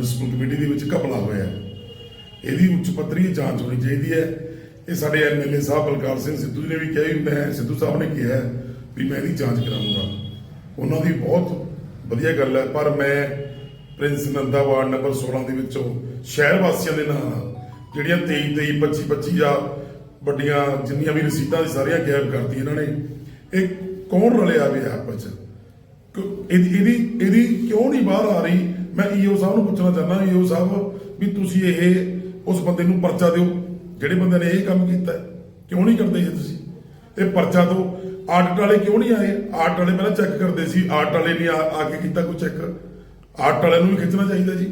Municipal committee ਦੇ ਵਿੱਚ ਘਪਲਾ ਹੋਇਆ। ਹੈ। ਇਹਦੀ ਉੱਚ ਪੱਧਰੀ ਜਾਂਚ ਹੋਣੀ ਚਾਹੀਦੀ ਹੈ। ਇਹ ਸਾਡੇ ਐਮਐਲਏ ਸਾਹਿਬ ਬਲਕਾਰ ਸਿੰਘ ਸਿੱਧੂ ਜੀ ਨੇ ਵੀ ਕਿਹਾ ਵੀ ਮੈਂ ਸਿੱਧੂ ਸਾਹਿਬ ਨੇ ਕਿਹਾ ਵੀ ਮੈਂ ਇਹਦੀ ਜਾਂਚ ਕਰਾਉਂਗਾ ਉਹਨਾਂ ਦੀ ਬਹੁਤ ਵਧੀਆ ਗੱਲ ਹੈ, ਪਰ ਮੈਂ ਪ੍ਰਿੰਸ ਨੰਦਾ ਵਾਰਡ ਨੰਬਰ 16 ਦੇ ਵਿੱਚੋਂ ਸ਼ਹਿਰ ਵਾਸੀਆਂ ਦੇ ਨਾਲ ਜਿਹੜੀਆਂ 23 23 25 25 ਜਾਂ ਵੱਡੀਆਂ ਜਿੰਨੀਆਂ ਵੀ ਰਸੀਦਾਂ ਦੀ ਸਾਰੀਆਂ ਗਾਇਬ ਕਰਤੀ ਇਹਨਾਂ ਨੇ, ਇਹ ਕੌਣ ਰਲਿਆ ਵੀ ਆਪਸ ਚ? ਇਹਦੀ ਇਹਦੀ ਇਹਦੀ ਕਿਉਂ ਨਹੀਂ ਬਾਹਰ ਆ ਰਹੀ? ਮੈਂ ਈਓ ਸਾਹਿਬ ਨੂੰ ਪੁੱਛਣਾ ਚਾਹੁੰਦਾ, ਈਓ ਸਾਹਿਬ, ਵੀ ਤੁਸੀਂ ਇਹ ਉਸ ਬੰਦੇ ਨੂੰ ਪਰਚਾ ਦਿਓ, ਜਿਹੜੇ ਬੰਦੇ ਨੇ ਇਹ ਕੰਮ ਕੀਤਾ ਕਿਉਂ ਨਹੀਂ ਕਰਦੇ ਇਹ ਤੁਸੀਂ? ਇਹ ਪਰਚਾ ਦਿਓ। ਆਡਿਟ ਵਾਲੇ ਕਿਉਂ ਨਹੀਂ ਆਏ? ਆਡਿਟ ਵਾਲੇ ਪਹਿਲਾਂ ਚੈੱਕ ਕਰਦੇ ਸੀ, ਆਡਿਟ ਵਾਲੇ ਨਹੀਂ ਆ ਕੇ ਕੀਤਾ ਕੋਈ ਚੈੱਕ ਆਡਿਟ ਵਾਲਿਆਂ ਨੂੰ ਵੀ ਖਿੱਚਣਾ ਚਾਹੀਦਾ ਜੀ।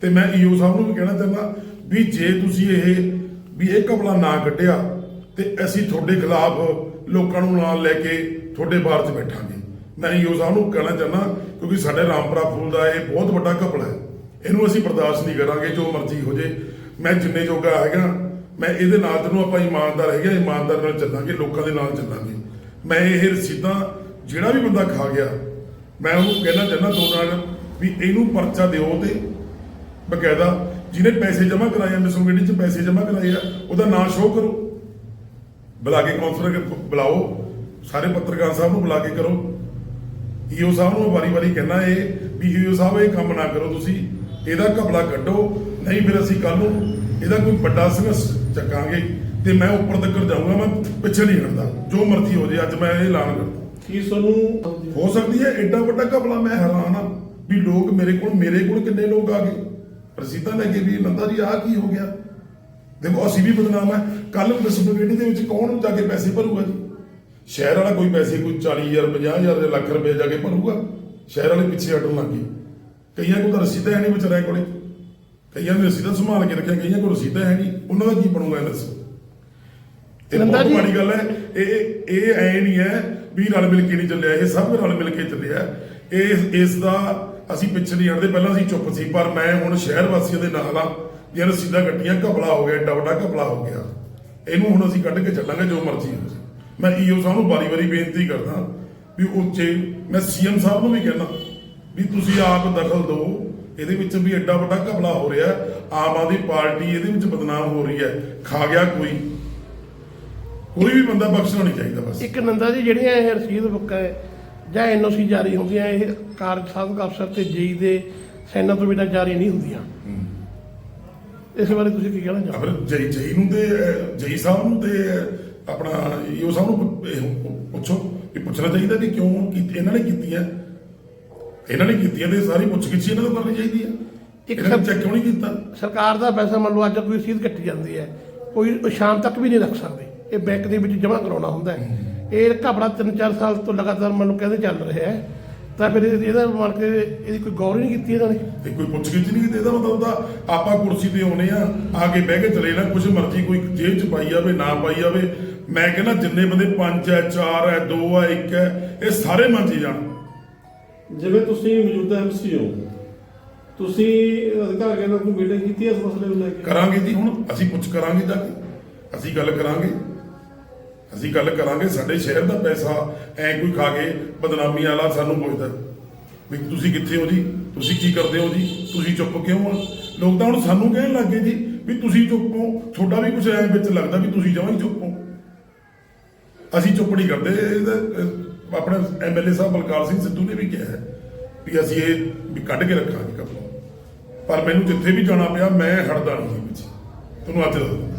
ਤੇ ਮੈਂ ਈਓ ਸਾਹਿਬ ਨੂੰ ਵੀ ਕਹਿਣਾ ਚਾਹੁੰਦਾ ਵੀ ਜੇ ਤੁਸੀਂ ਇਹ, ਵੀ ਇਹ ਕਪੜਾ ਨਾ ਕੱਢਿਆ, ਤੇ ਅਸੀਂ ਤੁਹਾਡੇ ਖਿਲਾਫ ਲੋਕਾਂ ਨੂੰ ਨਾਲ ਲੈ ਕੇ ਤੁਹਾਡੇ ਬਾਰ 'ਚ ਬੈਠਾਂਗੇ। ਮੈਂ ਈਓ ਸਾਹਿਬ ਨੂੰ ਕਹਿਣਾ ਚਾਹੁੰਦਾ, ਕਿਉਂਕਿ ਸਾਡੇ ਰਾਮਪਰਾ ਫੂਲ ਦਾ ਇਹ ਬਹੁਤ ਵੱਡਾ ਘਪਲਾ ਹੈ। ਇਹਨੂੰ ਅਸੀਂ ਬਰਦਾਸ਼ਤ ਨਹੀਂ ਕਰਾਂਗੇ, ਜੋ ਮਰਜ਼ੀ ਹੋ ਜੇ। ਮੈਂ ਜਿੰਨੇ ਜੋਗਾ ਹੈਗਾ ਮੈਂ ਇਹਦੇ ਨਾਲ ਤੈਨੂੰ ਆਪਾਂ ਇਮਾਨਦਾਰ ਹੈਗੇ ਇਮਾਨਦਾਰ ਨਾਲ ਚੱਲਾਂਗੇ, ਲੋਕਾਂ ਦੇ ਨਾਲ ਚੱਲਾਂਗੇ। ਮੈਂ ਇਹ ਰਸੀਦਾਂ, ਜਿਹੜਾ ਵੀ ਬੰਦਾ ਖਾ ਗਿਆ, ਮੈਂ ਉਹਨੂੰ ਕਹਿਣਾ ਚਾਹੁੰਦਾ ਦੋ ਨਾਲ ਵੀ ਇਹਨੂੰ ਪਰਚਾ ਦਿਓ ਤੇ ਬਕਾਇਦਾ ਜਿਹਨੇ ਪੈਸੇ ਜਮ੍ਹਾਂ ਕਰਾਏ ਆ ਮਿਸਲ 'ਚ ਪੈਸੇ ਜਮ੍ਹਾਂ ਕਰਾਏ ਆ, ਉਹਦਾ ਨਾਂ ਸ਼ੋਅ ਕਰੋ। ਬੁਲਾ ਕੇ ਕਾਉਂਸਲਰ ਬੁਲਾਓ, ਸਾਰੇ ਪੱਤਰਕਾਰ ਸਾਹਿਬ ਨੂੰ ਬੁਲਾ ਕੇ ਕਰੋ। ਈਓ ਸਾਹਿਬ ਨੂੰ ਵਾਰੀ-ਵਾਰੀ ਕਹਿਣਾ ਇਹ ਵੀ ਈਓ ਸਾਹਿਬ ਇਹ ਕੰਮ ਨਾ ਕਰੋ ਤੁਸੀਂ। ਇਹਦਾ ਘਪਲਾ ਕੱਢੋ। ਨਹੀਂ ਫਿਰ ਅਸੀਂ ਕੱਲ ਨੂੰ ਇਹਦਾ ਕੋਈ ਵੱਡਾ ਸੰਘਰਸ਼ ਚੱਕਾਂਗੇ ਤੇ ਮੈਂ ਉੱਪਰ ਤੱਕ ਜਾਊਂਗਾ ਮੈਂ ਪਿੱਛੇ ਨਹੀਂ ਹਟਦਾ। ਜੋ ਮਰਜ਼ੀ ਹੋ ਜੇ ਅੱਜ ਮੈਂ ਇਹ ਐਲਾਨ ਕਰਦਾ। ਕੀ ਤੁਹਾਨੂੰ ਹੋ ਸਕਦੀ ਹੈ ਐਡਾ ਵੱਡਾ ਘਪਲਾ ਮੈਂ ਹੈਰਾਨ ਆ ਵੀ ਲੋਕ ਮੇਰੇ ਕੋਲ ਮੇਰੇ ਕੋਲ ਕਿੰਨੇ ਲੋਕ ਆ ਗਏ? ਰਸੀਦਾਂ ਲੈ ਕੇ ਵੀ ਨੰਦਾ ਜੀ ਆਹ ਕੀ ਹੋ ਗਿਆ? ਦੇਖੋ ਅਸੀਂ ਵੀ ਬਦਨਾਮ ਹੈ ਕੱਲ ਮਿਸਬਿਲਿਟੀ ਦੇ ਵਿੱਚ ਕੌਣ ਜਾ ਕੇ ਪੈਸੇ ਭਰੂਗਾ ਜੀ? ਸ਼ਹਿਰ ਵਾਲਾ ਕੋਈ ਪੈਸੇ ਕੋਈ 40000 50000 ਦੇ ਲੱਖ ਰੁਪਏ ਜਾ ਕੇ ਭਰੂਗਾ। ਸ਼ਹਿਰ ਵਾਲੇ ਪਿੱਛੇ ਹਟਣ ਲੱਗ ਗਏ। ਕਈਆਂ ਕੋਲ ਤਾਂ ਰਸੀਦਾਂ ਹੈ ਨਹੀਂ ਵਿਚਾਰਿਆਂ ਕੋਲੇ। ਕਈਆਂ ਨੇ ਰਸੀਦਾਂ ਸੰਭਾਲ ਕੇ ਰੱਖਿਆ ਕਈਆਂ ਕੋਲ ਰਸੀਦਾਂ ਹੈ ਨਹੀਂ। ਉਹਨਾਂ ਦਾ ਕੀ ਬਣੂਗਾ ਇਹ ਦੱਸੋ? ਇਹ ਬਹੁਤ ਜੀ- ਮਾੜੀ ਗੱਲ ਹੈ। ਇਹ ਇਹ ਐ ਨਹੀਂ ਹੈ ਵੀ ਰਲ ਮਿਲ ਕੇ ਨਹੀਂ ਚੱਲਿਆ। ਇਹ ਸਭ ਰਲ ਮਿਲ ਕੇ ਚੱਲਿਆ। ਇਹ ਇਸ ਦਾ ਅਸੀਂ ਪਿੱਛੇ ਨਹੀਂ ਹਟਦੇ। ਪਹਿਲਾਂ ਅਸੀਂ ਚੁੱਪ ਸੀ ਪਰ ਮੈਂ ਹੁਣ ਸ਼ਹਿਰ ਵਾਸੀਆਂ ਦੇ ਨਾਲ ਆ ਜੇ ਰਸੀਦਾਂ ਕੱਟੀਆਂ ਘਪਲਾ ਹੋ ਗਿਆ ਵੱਡਾ ਘਪਲਾ ਹੋ ਗਿਆ। ਇਹਨੂੰ ਹੁਣ ਅਸੀਂ ਕੱਢ ਕੇ ਚੱਲਾਂਗੇ ਜੋ ਮਰਜ਼ੀ ਹੋ ਮੈਂ ਈਓ ਸਾਹਿਬ ਨੂੰ ਵਾਰੀ-ਵਾਰੀ ਬੇਨਤੀ ਕਰਦਾ ਵੀ ਉੱਚੇ ਮੈਂ ਸੀਐਮ ਸਾਹਿਬ ਨੂੰ ਵੀ ਕਹਿਣਾ ਵੀ ਤੁਸੀਂ ਆਪ ਦਖਲ ਦਿਓ। ਇਹਦੇ ਵਿੱਚ ਵੀ ਐਡਾ ਵੱਡਾ ਘਪਲਾ ਹੋ ਰਿਹਾ। ਆਮ ਆਦਮੀ ਪਾਰਟੀ ਇਹਦੇ ਵਿੱਚ ਬਦਨਾਮ ਹੋ ਰਹੀ ਹੈ। ਖਾ ਗਿਆ ਕੋਈ। ਕੋਈ ਵੀ ਬੰਦਾ ਬਖਸ਼ਣਾ ਨਹੀਂ ਚਾਹੀਦਾ ਬਸ। ਇੱਕ ਨੰਦਾ ਜੀ ਜਿਹੜੀਆਂ ਇਹ ਰਸੀਦ ਬੁੱਕਾਂ ਹੈ ਜਾਂ ਐਨਓਸੀ ਜਾਰੀ ਹੁੰਦੀਆਂ ਇਹ ਕਾਰਜ ਸਾਧਕ ਅਫਸਰ ਤੇ ਜੇਈ ਦੇ ਸੈਨਾ ਤੋਂ ਬਿਨਾਂ ਜਾਰੀ ਨਹੀਂ ਹੁੰਦੀਆਂ। ਇਸ ਬਾਰੇ ਤੁਸੀਂ ਕੀ ਕਹਿਣਾ ਚਾਹੋਗੇ? ਜਈ ਜਈ ਨੂੰ ਤੇ ਜਈ ਸਾਹਿਬ ਨੂੰ ਤੇ ਆਪਣਾ ਈਓ ਸਾਹਿਬ ਨੂੰ ਇਹ ਪੁੱਛੋ ਵੀ ਪੁੱਛਣਾ ਚਾਹੀਦਾ ਕਿ ਕਿਉਂ ਕੀਤੀ ਇਹਨਾਂ ਨੇ ਕੀਤੀਆਂ ਇਹਨਾਂ ਨੇ ਕੀਤੀਆਂ ਤੇ ਸਾਰੀ ਪੁੱਛ ਗਿੱਛ ਇਹਨਾਂ ਤੋਂ ਕਰਨੀ ਚਾਹੀਦੀ ਹੈ। ਇੱਕ ਇਹਨਾਂ ਨੇ ਸਭ- ਚੈੱਕ ਕਿਉਂ ਨਹੀਂ ਕੀਤਾ? ਸਰਕਾਰ ਦਾ ਪੈਸਾ ਮੰਨ ਲਓ ਅੱਜ ਕੋਈ ਰਸੀਦ ਕੱਟੀ ਜਾਂਦੀ ਹੈ। ਕੋਈ ਸ਼ਾਮ ਤੱਕ ਵੀ ਨਹੀਂ ਰੱਖ ਸਕਦੇ। ਇਹ ਬੈਂਕ ਦੇ ਵਿੱਚ ਜਮ੍ਹਾਂ ਕਰਾਉਣਾ ਹੁੰਦਾ ਹੈ। ਇਹ ਘਪਲਾ 3-4 ਸਾਲ ਤੋਂ ਲਗਾਤਾਰ ਮੰਨ ਲਓ ਕਹਿੰਦੇ ਚੱਲ ਰਿਹਾ ਹੈ। ਤਾਂ ਫਿਰ ਇਹ- ਇਹਦਾ ਮੰਨ ਕੇ ਇਹਦੀ ਕੋਈ ਗੌਰ ਹੀ ਨਹੀਂ ਕੀਤੀ ਇਹਨਾਂ ਨੇ। ਤੇ ਕੋਈ ਪੁੱਛ ਗਿੱਛ ਨਹੀਂ ਕੀਤੀ ਇਹਦਾ ਮਤਲਬ ਤਾਂ ਆਪਾਂ ਕੁਰਸੀ ਤੇ ਆਉਨੇ ਆ ਆ ਕੇ ਬਹਿ ਕੇ ਚਲੇ ਨਾ ਕੁਝ ਮਰਜ਼ੀ ਕੋਈ ਜੇਬ ਚ ਪਾਈ ਜਾਵੇ ਨਾ ਪਾਈ ਜਾਵੇ। ਮੈਂ ਕਹਿੰਦਾ ਜਿੰਨੇ ਬੰਦੇ ਪੰਜ ਹੈ ਚਾਰ ਹੈ ਦੋ ਹੈ ਇੱਕ ਹੈ ਇਹ ਸਾਰੇ ਮੰਜੀ ਜਾਣ। ਜਿਵੇਂ ਤੁਸੀਂ ਮੌਜੂਦਾ ਐਮਸੀ ਹੋ ਤੁਸੀਂ ਅਧਿਕਾਰੀਆਂ ਨਾਲ ਕੋਈ ਮੀਟਿੰਗ ਕੀਤੀ ਹੈ ਇਸ ਮਸਲੇ ਨੂੰ ਲੈ ਕੇ? ਕਰਾਂਗੇ ਜੀ ਹੁਣ ਅਸੀਂ ਪੁੱਛ ਕਰਾਂਗੇ ਜਾ ਕੇ। ਅਸੀਂ ਗੱਲ ਕਰਾਂਗੇ। ਅਸੀਂ ਗੱਲ ਕਰਾਂਗੇ ਸਾਡੇ ਸ਼ਹਿਰ ਦਾ ਪੈਸਾ ਐ ਕੋਈ ਖਾ ਕੇ ਬਦਨਾਮੀ ਵਾਲਾ ਸਾਨੂੰ ਪੁੱਛਦਾ ਵੀ ਤੁਸੀਂ ਕਿੱਥੇ ਹੋ ਜੀ? ਤੁਸੀਂ ਕੀ ਕਰਦੇ ਹੋ ਜੀ? ਤੁਸੀਂ ਚੁੱਪ ਕਿਉਂ ਆ ਲੋਕ ਤਾਂ ਹੁਣ ਸਾਨੂੰ ਕਹਿਣ ਲੱਗੇ ਜੀ ਵੀ ਤੁਸੀਂ ਚੁੱਪ ਹੋ। ਤੁਹਾਡਾ ਵੀ ਕੁਝ ਐ ਵਿੱਚ ਲੱਗਦਾ ਵੀ ਤੁਸੀਂ ਜਮਾਂ ਹੀ ਚੁੱਪ ਹੋ। ਅਸੀਂ ਚੁੱਪ ਨਹੀਂ ਕਰਦੇ। ਇਹਦਾ, ਅਹ, ਆਪਣੇ ਐਮਐਲਏ ਸਾਹਿਬ ਬਲਕਾਰ ਸਿੰਘ ਸਿੱਧੂ ਨੇ ਵੀ ਕਿਹਾ ਹੈ ਵੀ ਅਸੀਂ ਇਹ ਵੀ ਕੱਢ ਕੇ ਰੱਖਾਂਗੇ ਕਪੜਾ ਪਰ ਮੈਨੂੰ ਜਿੱਥੇ ਵੀ ਜਾਣਾ ਪਿਆ ਮੈਂ ਹਟਦਾ ਨਹੀਂ ਸੀ ਤੁਹਾਨੂੰ ਅੱਜ ਦੱਸਦਾ।